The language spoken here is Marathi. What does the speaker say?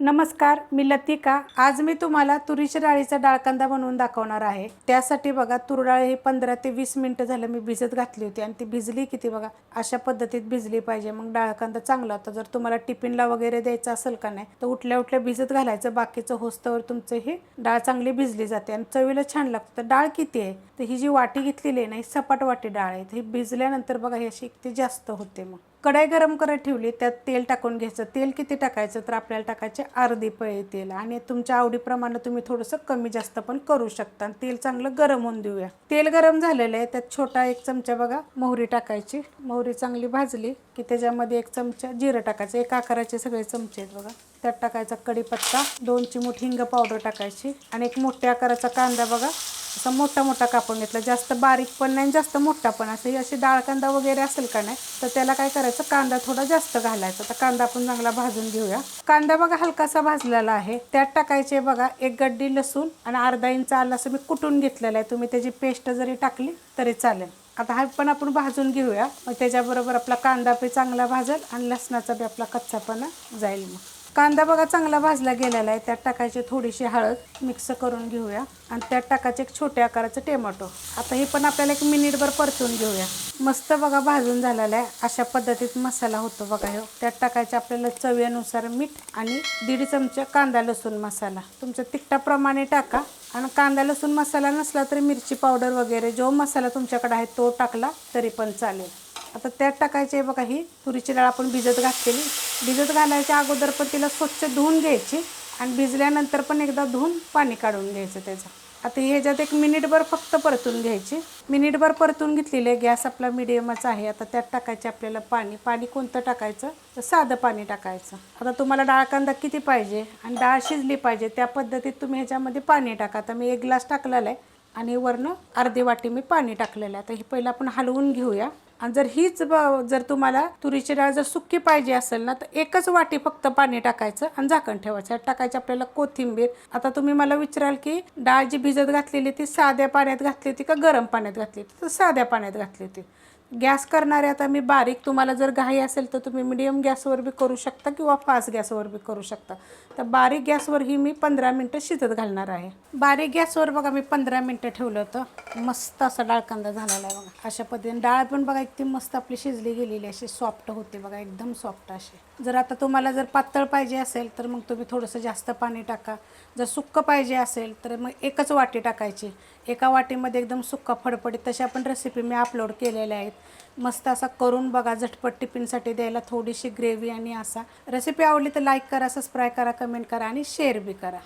नमस्कार मी लतिका. आज मी तुम्हाला तुरीच्या डाळीचा डाळकांदा बनवून दाखवणार आहे. त्यासाठी बघा तूर डाळ ही पंधरा ते वीस मिनटं झालं मी भिजत घातली होती आणि ती भिजली किती बघा? अशा पद्धतीत भिजली पाहिजे. मग डाळकांदा चांगला होता. जर तुम्हाला टिफिनला वगैरे द्यायचं असेल का नाही तर उठल्या उठल्या भिजत घालायचं. बाकीचं होस्तवर तुमचं ही डाळ चांगली भिजली जाते आणि चवीला छान लागतं. तर डाळ किती आहे? तर ही जी वाटी घेतलेली आहे ना ही सपाट वाटी डाळ आहे. ही भिजल्यानंतर बघा ही अशी ती जास्त होते मग. कढाई गरम करत ठेवली त्यात तेल टाकून घ्यायचं. तेल किती टाकायचं? तर आपल्याला टाकायचे अर्धी पळे तेल. आणि तुमच्या आवडीप्रमाणे तुम्ही थोडंसं कमी जास्त पण करू शकता. आणि तेल चांगलं गरम होऊन देऊया. तेल गरम झालेलं आहे त्यात छोटा एक चमचा बघा मोहरी टाकायची. मोहरी चांगली भाजली की त्याच्यामध्ये एक चमचा जिरं टाकायचं. एक आकाराचे सगळे चमचे आहेत बघा. त्यात टाकायचा कढीपत्ता दोन चिमूट हिंग पावडर टाकायची. आणि एक मोठ्या आकाराचा कांदा बघा. असा मोठा मोठा कापून घेतला. जास्त बारीक पण नाही जास्त मोठा पण. असं ही अशी डाळ कांदा वगैरे असेल का नाही तर त्याला काय करायचं कांदा थोडा जास्त घालायचा. तर कांदा आपण चांगला भाजून घेऊया. कांदा बघा हलकासा भाजलेला आहे. त्यात टाकायचे बघा एक गड्डी लसूण आणि अर्धा इंच आलं असं मी कुटून घेतलेलं आहे. तुम्ही त्याची पेस्ट जरी टाकली तरी चालेल. आता हा पण आपण भाजून घेऊया. मग त्याच्याबरोबर आपला कांदा बी चांगला भाजेल आणि लसणाचा बी आपला कच्चापणा जाईल मग. कांदा बघा चांगला भाजला गेलेला आहे. त्यात टाकायची थोडीशी हळद मिक्स करून घेऊया. आणि त्यात टाकायचे एक छोट्या आकाराचं टोमॅटो. आता हे पण आपल्याला एक मिनिटभर परतून घेऊया. मस्त बघा भाजून झालेला आहे. अशा पद्धतीत मसाला होतो बघा हो त्यात टाकायचे आपल्याला चवीनुसार मीठ आणि दीड चमचा कांदा लसूण मसाला. तुमच्या तिखटाप्रमाणे टाका. आणि कांदा लसूण मसाला नसला तरी मिरची पावडर वगैरे जो मसाला तुमच्याकडे आहे तो टाकला तरी पण चालेल. आता त्यात टाकायचे बघा ही. तुरीची डाळ आपण भिजत घातलेली. भिजत घालायच्या अगोदर पण तिला स्वच्छ धुवून घ्यायची आणि भिजल्यानंतर पण एकदा धुवून पाणी काढून घ्यायचं त्याचं. आता ह्याच्यात एक मिनिटभर फक्त परतून घ्यायची. मिनिटभर परतून घेतलेली आहे. गॅस आपला मिडियमच आहे. आता त्यात टाकायचे आपल्याला पाणी. पाणी कोणतं टाकायचं? तर साधं पाणी टाकायचं. आता तुम्हाला डाळ कांदा किती पाहिजे? आणि डाळ शिजली पाहिजे. त्या पद्धतीत तुम्ही ह्याच्यामध्ये पाणी टाका. आता मी एक ग्लास टाकलेला आहे. आणि वरनं अर्धी वाटी मी पाणी टाकलेलं आहे. आता हे पहिलं आपण हलवून घेऊया. आणि जर हीच जर तुम्हाला तुरीची डाळ जर सुकी पाहिजे असेल ना तर एकच वाटी फक्त पाणी टाकायचं आणि झाकण ठेवायचं. टाकायचं टाकायची आपल्याला कोथिंबीर. आता तुम्ही मला विचाराल की डाळ जी भिजत घातलेली ती साध्या पाण्यात घातली होती का गरम पाण्यात घातली होती? तर साध्या पाण्यात घातली होती. गॅस करणारे आता मी बारीक तुम्हाला जर घाई असेल तर तुम्ही मिडियम गॅसवर बी करू शकता किंवा फास्ट गॅसवर बी करू शकता. तर बारीक गॅसवर ही मी पंधरा मिनटं शिजत घालणार आहे. बारीक गॅसवर बघा मी पंधरा मिनटं ठेवलं होतं. मस्त असा डाळ कांदा झालेला आहे बघा. अशा पद्धतीने डाळ पण बघा एकदम मस्त आपली शिजली गेलेली अशी सॉफ्ट होते बघा एकदम सॉफ्ट अशी. जर आता तुम्हाला जर पातळ पाहिजे असेल तर मग तुम्ही थोडंसं जास्त पाणी टाका. जर सुक्कं पाहिजे असेल तर मग एकच वाटी टाकायची. एका वाटीमध्ये एकदम सुक्का फडफडीत तशा पण रेसिपी मी अपलोड केलेल्या आहेत. मस्त असा करून बघा झटपट टिफिनसाठी द्यायला थोडीशी ग्रेव्ही आणि असा. रेसिपी आवडली तर लाईक करा सबस्क्राईब करा कमेंट करा आणि शेअर बी करा.